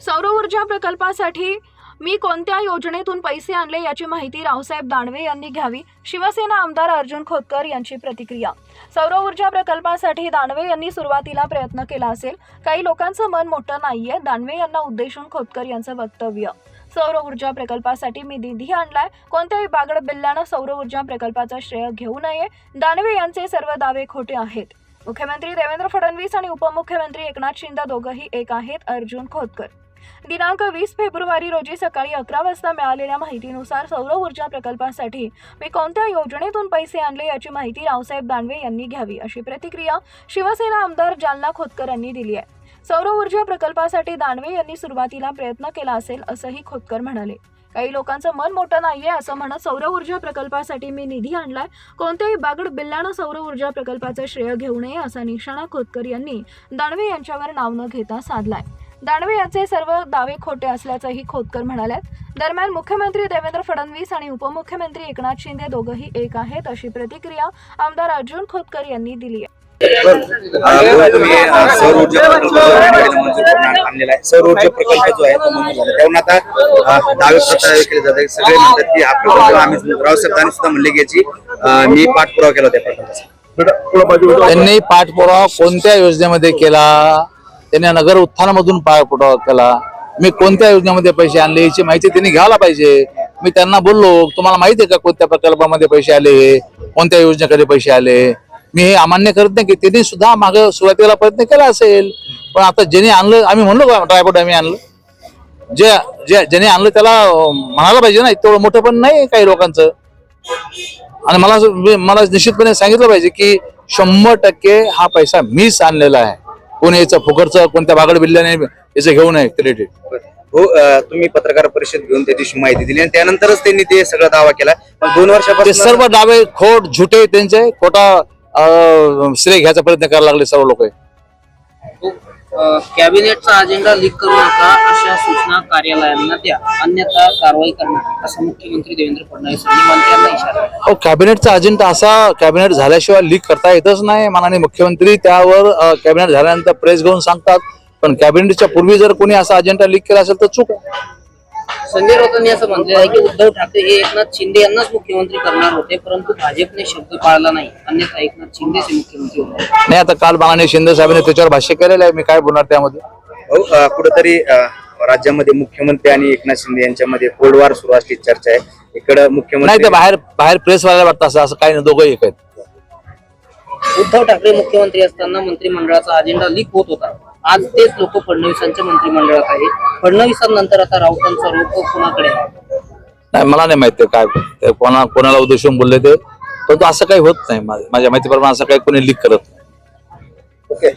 सौर ऊर्जा प्रकल्पासाठी मी कोणत्या योजनेतून पैसे आणले याची माहिती रावसाहेब दानवे यांनी घ्यावी. शिवसेना आमदार अर्जुन खोतकर यांची प्रतिक्रिया. सौर ऊर्जा प्रकल्पासाठी दानवे यांनी सुरुवातीला प्रयत्न केला असेल. काही लोकांचं मन मोठं नाहीये दानवे यांना उद्देशून खोतकर यांचं वक्तव्य. सौर ऊर्जा प्रकल्पासाठी मी निधी आणलाय. कोणत्याही बागड बिल्ल्यानं सौर ऊर्जा प्रकल्पाचा श्रेय घेऊ नये. दानवे यांचे सर्व दावे खोटे आहेत. मुख्यमंत्री देवेंद्र फडणवीस आणि उपमुख्यमंत्री एकनाथ शिंदे दोघंही एक आहेत अर्जुन खोतकर. दिनांक वीस फेब्रुवारी रोजी सकाळी अकरा वाजता मिळालेल्या माहितीनुसार सौर ऊर्जा प्रकल्पासाठी मी कोणत्या योजनेतून पैसे आणले याची माहिती रावसाहेब दानवे यांनी घ्यावी अशी प्रतिक्रिया शिवसेना आमदार जालना खोतकर यांनी दिली आहे. सौर ऊर्जा प्रकल्पासाठी दानवे यांनी सुरुवातीला प्रयत्न केला असेल असंही खोतकर म्हणाले. काही लोकांचं मन मोठं नाहीये असं म्हणत सौर ऊर्जा प्रकल्पासाठी मी निधी आणलाय कोणत्याही बागड बिल्ल्यानं सौर ऊर्जा प्रकल्पाचं श्रेय घेऊ नये असा निशाणा खोतकर यांनी दानवे यांच्यावर नाव न घेता साधलाय. दानवे यांचे सर्व दावे खोटे असल्याचंही खोतकर म्हणाल्यात. दरम्यान मुख्यमंत्री देवेंद्र फडणवीस आणि उपमुख्यमंत्री एकनाथ शिंदे दोघंही एक आहेत अशी प्रतिक्रिया आमदार अर्जुन खोतकर यांनी दिली आहे. सौर ऊर्जा प्रकल्प जो आहे, पहिला मंजूर करून आणलेला आहे. सौर ऊर्जा प्रकल्प जो आहे तो मंजूर झाला. आता दावे प्रस्ताव केले जातात सगळे म्हणतात की हा प्रकल्प आम्ही रावसाहेब दानवे सुद्धा म्हणले की याची मी पाठपुरावा केला त्या प्रकल्पाचा. त्यांनी पाठपुरावा कोणत्या योजनेमध्ये केला? त्यांनी नगर उत्थानामधून पाठपुरावा केला. मी कोणत्या योजनेमध्ये पैसे आणले याची माहिती त्यांनी घ्यायला पाहिजे. मी त्यांना बोललो तुम्हाला माहिती आहे का कोणत्या प्रकल्पामध्ये पैसे आले? कोणत्या योजनेकडे पैसे आले? मी हे अमान्य करत नाही की त्यांनी सुद्धा माग सुरुवातीला प्रयत्न केला असेल. पण आता ज्यांनी आणलं आम्ही म्हणलो का ड्रायपोर्ट आम्ही आणलं? जे जे ज्याने आणलं त्याला म्हणायला पाहिजे ना तेवढं मोठं पण नाही काही लोकांचं. आणि मला मला निश्चितपणे सांगितलं पाहिजे की शंभर टक्के हा पैसा मीच आणलेला आहे. कोणी याचं फुकटचं कोणत्या बागड बिल्ल्याने याचं घेऊ नये क्रेडिट हो तुम्ही पत्रकार परिषद घेऊन त्या दिवशी माहिती दिली आणि त्यानंतरच त्यांनी ते सगळा दावा केला. पण दोन वर्षापासून सर्व डावे खोट झुटे त्यांचे खोटा श्रेय घ्यायचा प्रयत्न करायला लागले सर्व लोक. कॅबिनेटचा अजेंडा लीक करू नका अशा सूचना कार्यालयांना द्या. अन्यथा कारवाई करणार. असं मुख्यमंत्री देवेंद्र फडणवीस यांनी मंत्र्यांना इशारा कॅबिनेटचा अजेंडा असा कॅबिनेट झाल्याशिवाय लीक करता येतच नाही. माननीय मुख्यमंत्री त्यावर कॅबिनेट झाल्यानंतर प्रेस घेऊन सांगतात. पण कॅबिनेटच्या पूर्वी जर कोणी असा अजेंडा लीक केला असेल तर चूक. आहे संजय राऊतांनी असं म्हटलेलं आहे की उद्धव ठाकरे हे एकनाथ शिंदे यांनाच मुख्यमंत्री करणार होते परंतु भाजपने शब्द पाळला नाही. अन्यथा एकनाथ शिंदेच हे मुख्यमंत्री होणार नाही आता काल माननीय शिंदे साहेबांनी त्याच्यावर भाष्य केलेलं आहे. मी काय बोलणार त्यामध्ये? हो अं, कुठंतरी राज्यामध्ये मुख्यमंत्री आणि एकनाथ शिंदे यांच्यामध्ये कोल्डवार सुरू असली चर्चा आहे. इकडं नाही मुख्यमंत्री ते बाहेर बाहेर प्रेस वाल्याला वाटतं असं असं काही नाही दोघं एक आहेत. उद्धव ठाकरे मुख्यमंत्री असताना मंत्रिमंडळाचा अजेंडा लीक होत होता. आज तेच लोक फडणवीसांच्या मंत्रिमंडळात आहेत. फडणवीसांनंतर आता राऊतांचा रोख कोणाकडे आहे? नाही मला नाही माहिती काय ते कोणा कोणाला उद्देशून बोलले ते. परंतु असं काही होत नाही माझ्या माझ्या माहितीप्रमाणे असं काही कोणी लीक करत नाही. ओके.